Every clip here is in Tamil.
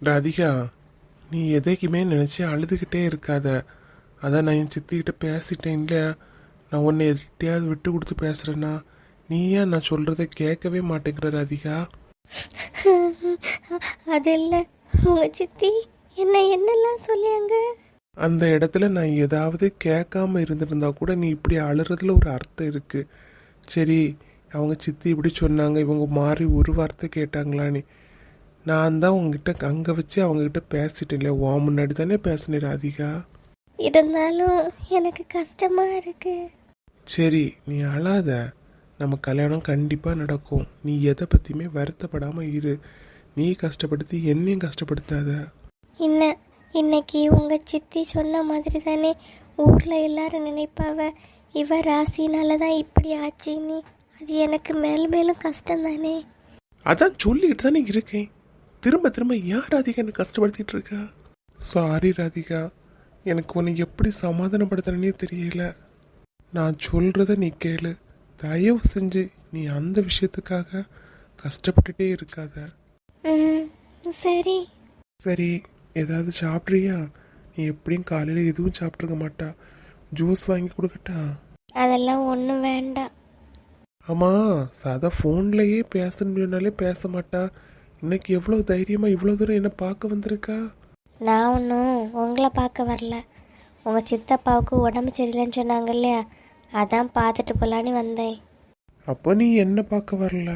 ராதிகா நீ எதைக்குமே நினச்சி அழுதுகிட்டே இருக்காத. அதான் நான் என் சித்திக்கிட்ட பேசிட்டேன் இல்லையா? நான் உன்னை எதிர்ட்டையாவது விட்டு கொடுத்து பேசுகிறேன்னா நீ ஏன் நான் சொல்கிறத கேட்கவே மாட்டேங்கிற ராதிகா. அது இல்லை சித்தி என்ன என்னெல்லாம் சொல்லியாங்க? அந்த இடத்துல நான் ஏதாவது கேட்காம இருந்திருந்தா கூட நீ இப்படி அழுறதுல ஒரு அர்த்தம் இருக்கு. சரி அவங்க சித்தி இப்படி சொன்னாங்க இவங்க மாறி ஒரு வார்த்தை கேட்டாங்களான்னு. நான் தான் உங்ககிட்ட அங்கே வச்சு அவங்ககிட்ட பேசிட்டேன் இல்லையா உன் முன்னாடி தானே பேசினேன் ராதிகா. இருந்தாலும் எனக்கு கஷ்டமா இருக்கு. சரி நீ அழாத. நம்ம கல்யாணம் கண்டிப்பாக நடக்கும். நீ எதை பற்றியுமே வருத்தப்படாமல் இரு. நீ கஷ்டப்படுத்தி என்னையும் கஷ்டப்படுத்தாத. இன்ன இன்னைக்கு உங்க சித்தி சொன்ன மாதிரி தானே ஊர்ல எல்லாரும் நினைப்பாவ? இவ ராசினால தான் இப்படி ஆச்சுன்னு. அது எனக்கு மேலும் மேலும் கஷ்டம் தானே அதான் சொல்லிக்கிட்டு தானே இருக்கேன். திரும்ப திரும்ப ஏன் ராதிகா எனக்கு கஷ்டப்படுத்திட்டு இருக்கா? சாரி ராதிகா. எனக்கு உன்னை எப்படி சமாதானப்படுத்துறேனே தெரியல. நான் சொல்றத நீ கேளு. தயவு செஞ்சு நீ அந்த விஷயத்துக்காக கஷ்டப்பட்டுட்டே இருக்காத. சரி. சரி ஏதாவது சாப்பிட்றியா? நீ எப்படியும் காலையில் எதுவும் சாப்பிட்ருக்க மாட்டா. ஜூஸ் வாங்கி கொடுக்கட்டா? அதெல்லாம் ஒன்றும் வேண்டாம். ஆமாம் சாதா ஃபோன்லேயே பேச முடியும்னாலே பேச மாட்டா. இன்னைக்கு எவ்வளோ தைரியமாக இவ்வளோ தூரம் என்னை பார்க்க வந்திருக்கா? நான் ஒன்றும் உங்களை பார்க்க வரல. உங்கள் சித்தப்பாவுக்கு உடம்பு சரியில்லைன்னு சொன்னாங்க இல்லையா? அதான் பார்த்துட்டு போகலான்னு வந்தேன். அப்போ நீ என்ன பார்க்க வரல?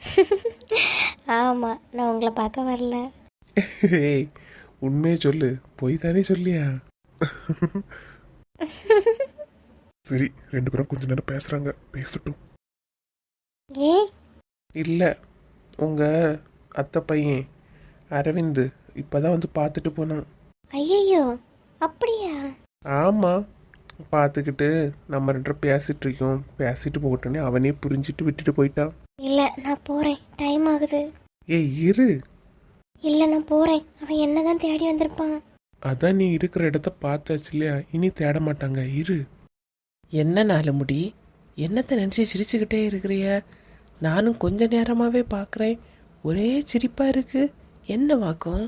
ஆமாம் நான் உங்களை பார்க்க வரல. ஏய் உண்மையை சொல்லு. பொய் தானே சொல்லியா? சரி ரெண்டு பேரும் கொஞ்ச நேரம் பேசுறாங்க. பேசட்டும். ஏன் இல்லை உங்கள் அத்தை பையன் அரவிந்த் இப்போதான் வந்து பார்த்துட்டு போனான். ஐயையோ அப்படியா? ஆமாம் பார்த்துக்கிட்டு நம்ம ரெண்டு பேசிட்டு இருக்கோம். பேசிட்டு போகட்டோன்னே அவனே புரிஞ்சிட்டு விட்டுட்டு போயிட்டான். இல்லை நான் போகிறேன் டைம் ஆகுது. ஏய் இரு. இல்லை நான் போகிறேன் அவன் என்ன தான் தேடி வந்திருப்பான். அதான் நீ இருக்கிற இடத்த பார்த்தாச்சு இல்லையா? இனி தேட மாட்டாங்க. இரு. என்ன நாலு முடி? என்னத்தை நினச்சி சிரிச்சுக்கிட்டே இருக்கிறிய? நானும் கொஞ்ச நேரமாவே பார்க்குறேன். ஒரே சிரிப்பா இருக்கு. என்ன வாக்கம்?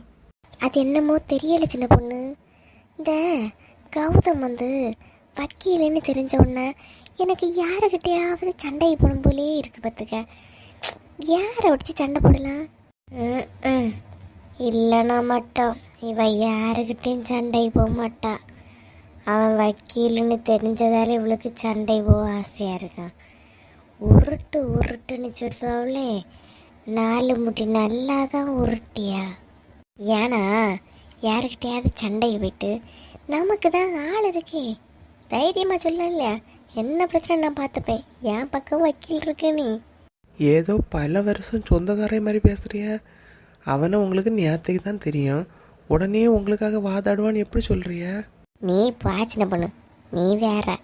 அது என்னமோ தெரியல சின்ன பொண்ணு. இந்த கௌதம் வந்து வக்கீலுன்னு தெரிஞ்ச உடனே எனக்கு யாருக்கிட்டையாவது சண்டை போடும் போலே இருக்கு பார்த்துக்க. யாரை ஒடிச்சு சண்டை போடலாம்? ம், இல்லைனா மட்டும். இவ யாருக்கிட்டையும் சண்டை போக மாட்டா. அவன் வக்கீலுன்னு தெரிஞ்சதால இவளுக்கு சண்டை போக ஆசையாக இருக்கான் உருட்டு உருட்டுன்னு சொல்லுவாளே. நாலு முடி நல்லா தான் உருட்டியா? ஏன்னா யாருக்கிட்டையாவது சண்டைக்கு போயிட்டு நமக்கு தான் ஆள் இருக்கே. தைரியமாக சொல்ல இல்லையா? என்ன பிரச்சனை நான் பார்த்துப்பேன்? என் பக்கம் வக்கீல் இருக்கு நீ. ஏதோ பல வருஷம் சொந்தக்காரே மாதிரி பேசுறிய. அவனை உங்களுக்கு நேரத்துக்கு தான் தெரியும். உடனே உங்களுக்காக வாதாடுவான்னு எப்படி சொல்றிய? நீ பாச்சின பொண்ணு. நீ வேற.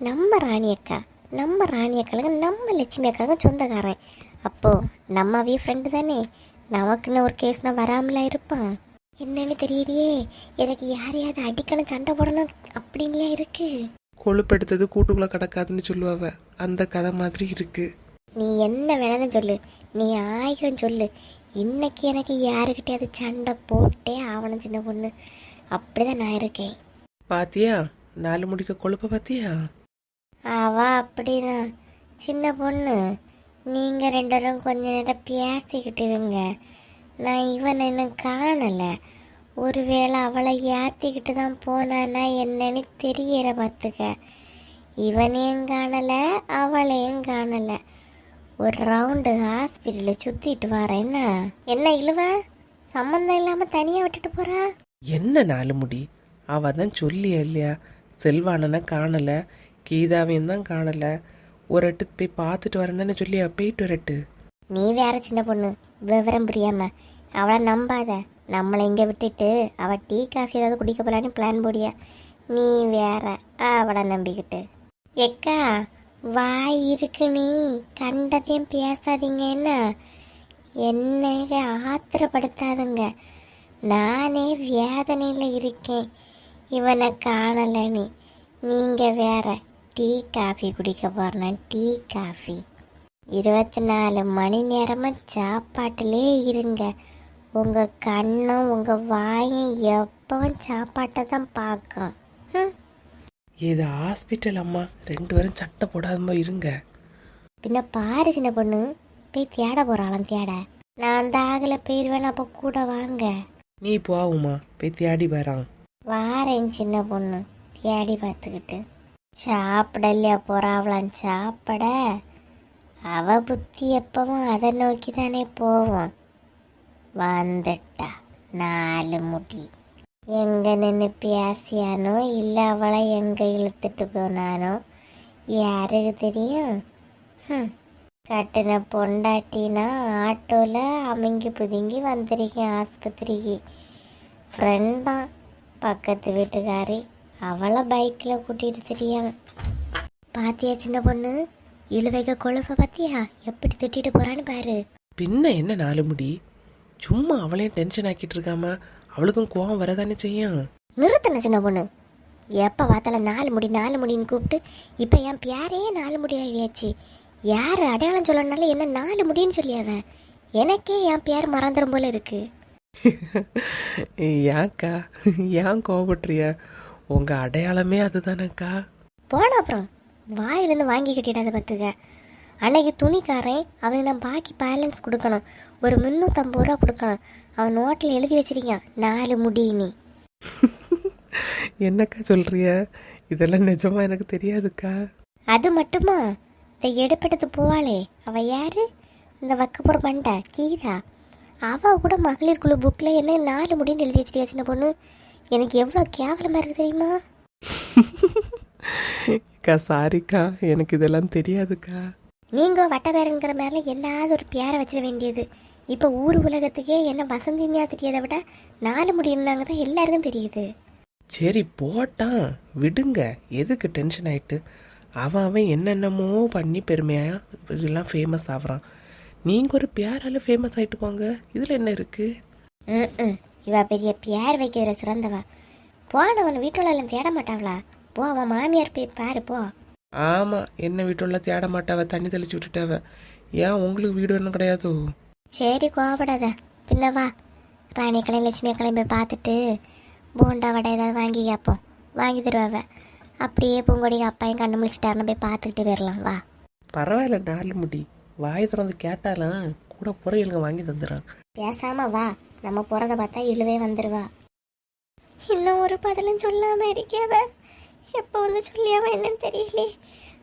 நம்ம ராணி அக்கா நம்ம ராணி அக்காளுங்க நம்ம லட்சுமி அக்காளுங்க சொந்தக்காரன். அப்போ நம்ம அவிய ஃப்ரெண்டு தானே? நமக்குன்னு ஒரு கேஸ்னா வராமலா இருப்பான் என்னன்னு தெரியலையே. எனக்கு யாரையாவது அடிக்கணும் சண்டை போடணும் அப்படின்லாம் இருக்கு? கொழுப்பெடுத்தது கூட்டுக்குள்ள கிடக்காதுன்னு சொல்லுவாவ. அந்த கதை மாதிரி இருக்கு. நீ என்ன வேணாலும் சொல்லு. நீ ஆயிரம் சொல்லு. இன்னைக்கு எனக்கு யாருக்கிட்டையாவது சண்டை போட்டே ஆவணும் சின்ன பொண்ணு. அப்படிதான் நான் இருக்கேன். பாத்தியா? நாலு முடிக்க கொழுப்ப பாத்தியா? அவ அப்படிதான். சின்ன பொண்ணு. நீங்க ரெண்டு கொஞ்ச நேரம் பேசிக்கிட்டு இருங்க. நான் இவனை இன்னும் காணலை. ஒருவேளை அவளை ஏத்திக்கிட்டு தான் போனானா என்னன்னு தெரியல பார்த்துக்க. இவனையும் காணலை அவளையும் காணலை. ஒரு ரவுண்டு ஹாஸ்பிட்டலில் சுற்றிட்டு வரேன்னா என்ன? இழுவ? சம்மந்தம் இல்லாமல் தனியாக விட்டுட்டு போறா? என்ன நாலு முடி? அவ தான் சொல்லியா இல்லையா? செல்வானனை காணலை கீதாவையும் தான் காணலை. ஒரு எட்டு போய் பார்த்துட்டு வரேன்னு சொல்லி போயிட்டு வரட்டு நீ வேற சின்ன பொண்ணு விவரம் புரியாம. அவளை நம்பாத. நம்மளை இங்கே விட்டுட்டு அவள் டீ காஃபி ஏதாவது குடிக்க போகலான்னு பிளான் போடியா? நீ வேற அவளை நம்பிக்கிட்டு. எக்கா வாய் இருக்கு நீ. கண்டதையும் பேசாதீங்க என்ன? என்னை ஆத்திரப்படுத்தாதுங்க. நானே வேதனையில் இருக்கேன். இவனை காணலை நீ. நீங்கள் வேற டீ காஃபி குடிக்க போகிறேன் டீ காஃபி. இருபத்தி நாலு மணி நேரமாக சாப்பாட்டிலே இருங்க. உங்கள் கண்ணும் உங்கள் வாயும் எப்பவும் சாப்பாட்டை தான் பார்க்கும். ம் இது ஹாஸ்பிட்டல் அம்மா. ரெண்டு பேரும் சட்டை போடாதமா இருங்க. பின்ன பாரு சின்ன பொண்ணு. போய் தேட போகிறாளாம் தேட. நான் அந்த ஆகல போயிடுவேன் அப்போ கூட வாங்க. நீ போவுமா. போய் தேடி வரான். வாரேன் சின்ன பொண்ணு. தேடி பார்த்துக்கிட்டு. சாப்பிடலையா போறாவளாம் சாப்பிட. அவ புத்தி எப்பவும் அதை நோக்கி தானே போவோம். வந்துட்டா. நாலு முடி. எங்க நின்று பேசியானோ இல்லை அவளை எங்க இழுத்துட்டு போனானோ? யாருக்கு தெரியும்? ஹம். கட்டின பொண்டாட்டினா ஆட்டோவில் அமைங்கி புதுங்கி வந்திருக்கேன் ஆஸ்பத்திரிக்கு. ஃப்ரெண்டான் பக்கத்து வீட்டுக்காரி. அவளை பைக்கில் கூட்டிகிட்டு தெரியாங்க பாத்தியா சின்ன பொண்ணு? இழுவைக கொழுப்ப பாத்தியா? எப்படி திட்டிட்டு போறான்னு பாரு. பின்ன என்ன நாலு முடி? சும்மா அவளையும் டென்ஷன் ஆக்கிட்டு இருக்காம அவளுக்கும் கோவம் வரதானே செய்யும்? நிறுத்தன சின்ன பொண்ணு. எப்போ பார்த்தாலும் நாலு முடி நாலு முடின்னு கூப்பிட்டு இப்போ என் பேரையே நாலு முடி ஆகியாச்சு யார் அடையாளம் சொல்லணும்னாலும் என்ன நாலு முடின்னு சொல்லியாவ எனக்கே என் பேர் மறந்துடும் போல இருக்கு. ஏன்க்கா? ஏன் கோவப்படுறிய? உங்க அடையாளமே அதுதானக்கா. போன அப்புறம் வாயிலிருந்து வாங்கி கட்டிடாத பார்த்துக்க. அன்னைக்கு துணிக்காரன் அவனுக்கு நான் பாக்கி பேலன்ஸ் கொடுக்கணும். ஒரு முந்நூற்றம்பது ரூபா கொடுக்கணும். அவன் நோட்டில் எழுதி வச்சிருக்கான் நாலு முடி நீ என்னக்கா சொல்றிய? இதெல்லாம் நிஜமா எனக்கு தெரியாதுக்கா. அது மட்டுமா? இந்த எடுப்பெடுத்து போவாளே அவ யாரு? இந்த வக்கப்புற பண்டா கீதா. அவ கூட மகளிர் குழு புக்கில் என்ன நாலு முடின்னு எழுதி வச்சிருக்கா சின்ன பொண்ணு? எனக்கு எவ்வளோ கேவலமாக இருக்கு தெரியுமா? அக்கா சாரிக்கா எனக்கு இதெல்லாம் தெரியாதுக்கா. நீங்கள் வட்டபேரங்கிற மேலே எல்லாரும் ஒரு பேரை வச்சிட வேண்டியது. இப்போ ஊர் உலகத்துக்கே என்ன வசந்தினியா தெரியாத விட நாலு முடி இருந்தாங்க தான் எல்லாருக்கும் தெரியுது. சரி போட்டான் விடுங்க. எதுக்கு டென்ஷன் ஆயிட்டு? அவன் அவன் என்னென்னமோ பண்ணி பெருமையா எல்லாம் ஃபேமஸ் ஆகுறான். நீங்க ஒரு பேரால ஃபேமஸ் ஆயிட்டு போங்க. இதுல என்ன இருக்கு? ம் இவ பெரிய பேர் வைக்கிற சிறந்தவா. போனவன் வீட்டுல எல்லாம் தேட மாட்டாங்களா போ அவன் மாமியார் போய் பாரு போ. ஆமா என்ன வீட்டுள்ள தேட மாட்டாவ தண்ணி தெளிச்சு விட்டுட்டாவ. ஏன் உங்களுக்கு வீடு ஒன்றும் கிடையாதோ? சரி கோவப்படாத. பின்ன வா. ராணி கலை லட்சுமி கலை போய் பார்த்துட்டு போண்டா வடை ஏதாவது வாங்கி கேட்போம் வாங்கி தருவாவ. அப்படியே பூங்கொடிக்கு அப்பையும் கண்ணு முழிச்சிட்டாருன்னு போய் பார்த்துக்கிட்டு போயிடலாம். வா. பரவாயில்ல நாலு முடி வாய் திறந்து கேட்டாலாம் கூட பொறையலுங்க வாங்கி தந்துடுறான். பேசாம வா. நம்ம போகிறத பார்த்தா இழுவே வந்துடுவா இன்னும் ஒரு பதிலும் சொல்லாமல் இருக்கேவ எப்போ வந்து சொல்லியாவ என்னன்னு தெரியலே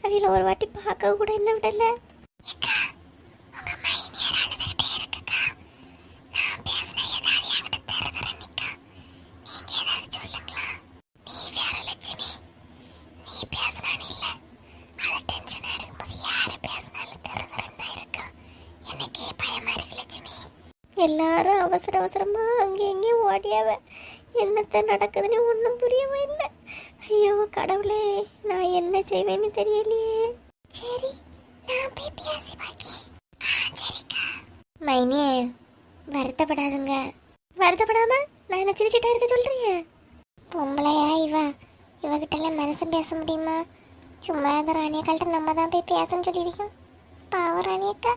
அவையில் ஒரு வாட்டி பார்க்க கூட என்ன விடலை. எல்லாரும் அவசர அவசரமா அங்கே எங்கேயும் ஓடியாவ. என்னத்த நடக்குதுன்னு ஒன்றும் புரியவே இல்லை. ஐயோ கடவுளே நான் என்ன செய்வேன்னு தெரியலையே. சரி நான் போய் பேசி பாக்கி சரிக்கா. மைனே வருத்தப்படாதுங்க. வருத்தப்படாம நான் என்ன சிரிச்சிட்டா இருக்க சொல்றீங்க? பொம்பளையா இவ. இவகிட்டலாம் மனசு பேச முடியுமா? சும்மா இந்த ராணியக்கால்கிட்ட நம்ம தான் போய் பேசன்னு சொல்லியிருக்கோம். பாவம் ராணியக்கா.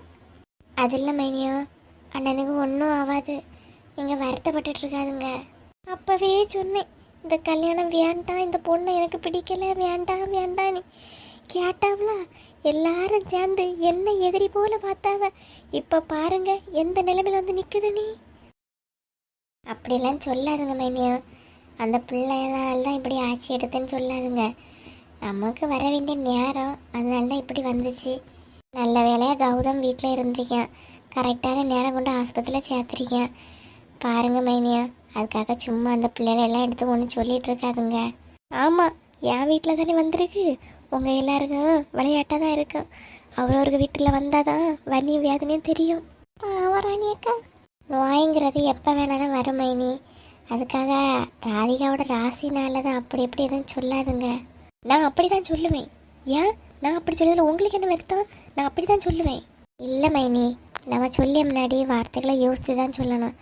அது இல்லை மைனியோ. அண்ணனுக்கு ஒன்றும் ஆகாது நீங்கள் வருத்தப்பட்டுட்டு இருக்காதுங்க அப்போவே சொன்னேன் இந்த கல்யாணம் வேண்டாம் இந்த பொண்ணை எனக்கு பிடிக்கல வேண்டாம் வேண்டான்னு கேட்டாவளா எல்லாரும் சேர்ந்து என்ன எதிரி போல பார்த்தாவ. இப்போ பாருங்க எந்த நிலைமையில் வந்து நிற்குது நீ? அப்படிலாம் சொல்லாதுங்க மைனியா. அந்த பிள்ளைனால தான் இப்படி ஆட்சி எடுத்தேன்னு சொல்லாதுங்க. நமக்கு வர வேண்டிய நேரம் அதனால தான் இப்படி வந்துச்சு. நல்ல வேலையாக கௌதம் வீட்டில் இருந்திருக்கேன். கரெக்டான நேரம் கொண்டு ஆஸ்பத்திரியில் சேர்த்துருக்கேன். பாருங்கள் மைனியா. அதுக்காக சும்மா அந்த பிள்ளைகளை எல்லாம் எடுத்து ஒன்று சொல்லிகிட்டு இருக்காதுங்க. ஆமாம் என் வீட்டில் தானே வந்திருக்கு. உங்கள் எல்லாருக்கும் விளையாட்டாக தான் இருக்கும் அவரவருக்கு வீட்டில் வந்தால் தான் வலி வேதனையும் தெரியும். ராணி அக்கா. நோய்ங்கிறது எப்போ வேணாலும் வரும் மைனி. அதுக்காக ராதிகாவோட ராசினால தான் அப்படி எப்படி எதுவும் சொல்லாதுங்க. நான் அப்படி தான் சொல்லுவேன். ஏன்? நான் அப்படி சொல்லதில் உங்களுக்கு என்ன வருத்தம்? நான் அப்படி தான் சொல்லுவேன். இல்லை மைனி நம்ம சொல்லிய முன்னாடி வார்த்தைகளை யோசித்து தான் சொல்லணும்.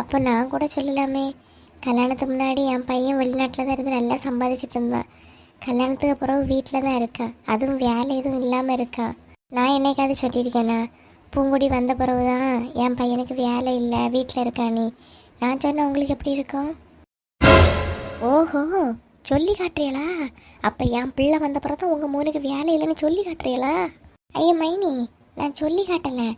அப்போ நான் கூட சொல்லலாமே. கல்யாணத்துக்கு முன்னாடி என் பையன் வெளிநாட்டில் தான் இருந்து நல்லா சம்பாதிச்சிட்டு இருந்தான். கல்யாணத்துக்கு அப்புறம் வீட்டில் தான் இருக்கான் அதுவும் வேலை எதுவும் இல்லாமல் இருக்கான் நான் என்னைக்காவது சொல்லியிருக்கேனா? பூங்குடி வந்த பிறகு தான் என் பையனுக்கு வேலை இல்லை வீட்டில் இருக்கானே நான் சொன்ன உங்களுக்கு எப்படி இருக்கும்? ஓஹோ சொல்லி காட்டுறீங்களா அப்போ என் பிள்ளை வந்த பிறகு தான் உங்கள் மூணுக்கு வேலை இல்லைன்னு சொல்லி காட்டுறீங்களா ஐயோ மைனி நான் சொல்லி காட்டலை.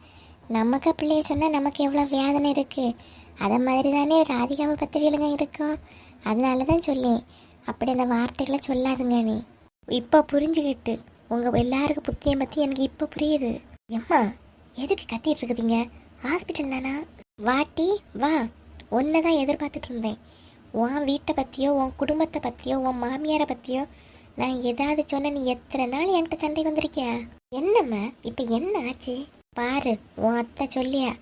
நமக்கு பிள்ளைய சொன்னால் நமக்கு எவ்வளோ வேதனை இருக்குது அதை மாதிரி தானே ராதிகாவை பற்றி விழுங்க இருக்கும். அதனால தான் சொல்லேன். அப்படி அந்த வார்த்தைகளை சொல்லாதுங்க நீ. இப்போ புரிஞ்சுக்கிட்டு உங்கள் எல்லாருக்கும் புத்தியம் பற்றி எனக்கு இப்போ புரியுது. எம்மா எதுக்கு கத்திட்டு இருக்குதுங்க? ஹாஸ்பிட்டல் தானா? வாட்டி வா. ஒன்றை தான் எதிர்பார்த்துட்டு இருந்தேன். உன் வீட்டை பற்றியோ உன் குடும்பத்தை பற்றியோ உன் மாமியாரை பற்றியோ நான் ஏதாவது சொன்ன நீ எத்தனை நாள் என்கிட்ட சண்டை வந்திருக்கியா? என்னம்மா? இப்போ என்ன ஆச்சு? பாரு உன் அத்தை சொல்லியா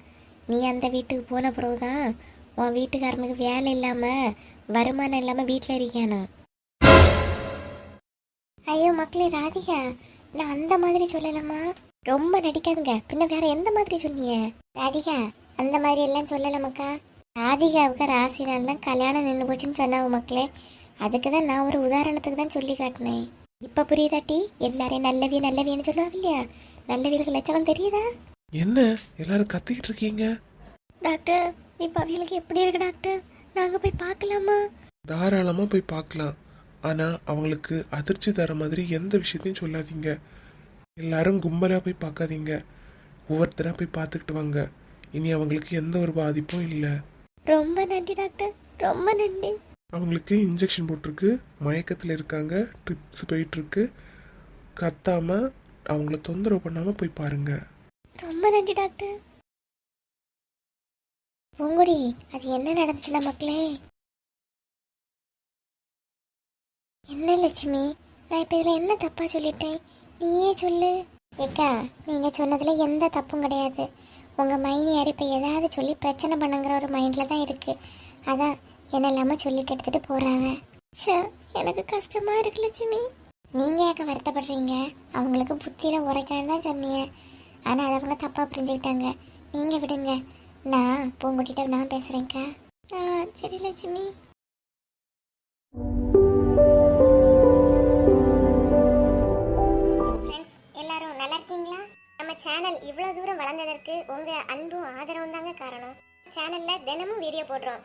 நீ அந்த வீட்டுக்கு போன பிறகுதான் உன் வீட்டுக்காரனுக்கு வேலை இல்லாமல் வருமானம் இல்லாமல் வீட்டில் இருக்கியானா? ஐயோ மக்களே ராதிகா நான் அந்த மாதிரி சொல்லலாமா ரொம்ப நடிக்காதுங்க. பின்ன வேற எந்த மாதிரி சொன்னீங்க? ராதிகா அந்த மாதிரி எல்லாம் சொல்லலாமக்கா ராதிகாவுக்கு ராசினால் தான் கல்யாணம் நின்று போச்சுன்னு சொன்னாங்க மக்களே. அதுக்கு தான் நான் ஒரு உதாரணத்துக்கு தான் சொல்லி காட்டினேன். இப்போ புரியுதாட்டி எல்லாரையும் நல்லவிய நல்லவியன்னு சொல்லுவாங்க இல்லையா நல்லவியலுக்கு லட்சணம் தெரியுதா? என்ன? எல்லாரும் கத்திக்கிட்டு இருக்கீங்க? டாக்டர் இப்போ அவங்களுக்கு எப்படி இருக்கு டாக்டர்? நாங்கள் போய் பார்க்கலாமா? தாராளமா போய் பார்க்கலாம். ஆனா அவங்களுக்கு அதிர்ச்சி தர மாதிரி எந்த விஷயத்தையும் சொல்லாதீங்க. எல்லாரும் கும்பலா போய் பார்க்காதீங்க. ஒவ்வொருத்தரா போய் பார்த்துக்கிட்டு வாங்க. இனி அவங்களுக்கு எந்த ஒரு பாதிப்பும் இல்லை. ரொம்ப நன்றி டாக்டர். ரொம்ப நன்றி. அவங்களுக்கு இன்ஜெக்ஷன் போட்டிருக்கு. மயக்கத்தில் இருக்காங்க. ட்ரிப்ஸ் போயிட்டுருக்கு. கத்தாமல் கத்தாம அவங்கள தொந்தரவு பண்ணாமல் போய் பாருங்க. ரொம்ப நன்றி டாக்டர். பூங்குடி அது என்ன நடந்துச்சுல மக்களே? என்ன லட்சுமி? நான் இப்போ இதில் என்ன தப்பாக சொல்லிட்டேன்? நீயே சொல்லு. ஏக்கா நீங்கள் சொன்னதில் எந்த தப்பும் கிடையாது. உங்கள் மைனியார் இப்போ ஏதாவது சொல்லி பிரச்சனை பண்ணுங்கிற ஒரு மைண்டில் தான் இருக்குது அதான் என்ன சொல்லிட்டு எடுத்துட்டு போறாங்க. சே எனக்கு கஷ்டமா இருக்கு லட்சுமி. நீங்க ஏக்க வருத்தப்படுறீங்க? அவங்களுக்கு புத்தியில உரைக்கணும் தான் சொன்னீங்க. ஆனா அதை அவங்க தப்பா புரிஞ்சுக்கிட்டாங்க. நீங்க விடுங்க. நான் பூங்குட்டிட்ட நான் பேசுறேங்க்கா ஆ சரி லட்சுமி. எல்லாரும் நல்லா இருக்கீங்களா? நம்ம சேனல் இவ்வளோ தூரம் வளர்ந்ததற்கு உங்கள் அன்பும் ஆதரவும் தாங்க காரணம். சேனலில் தினமும் வீடியோ போடுறோம்.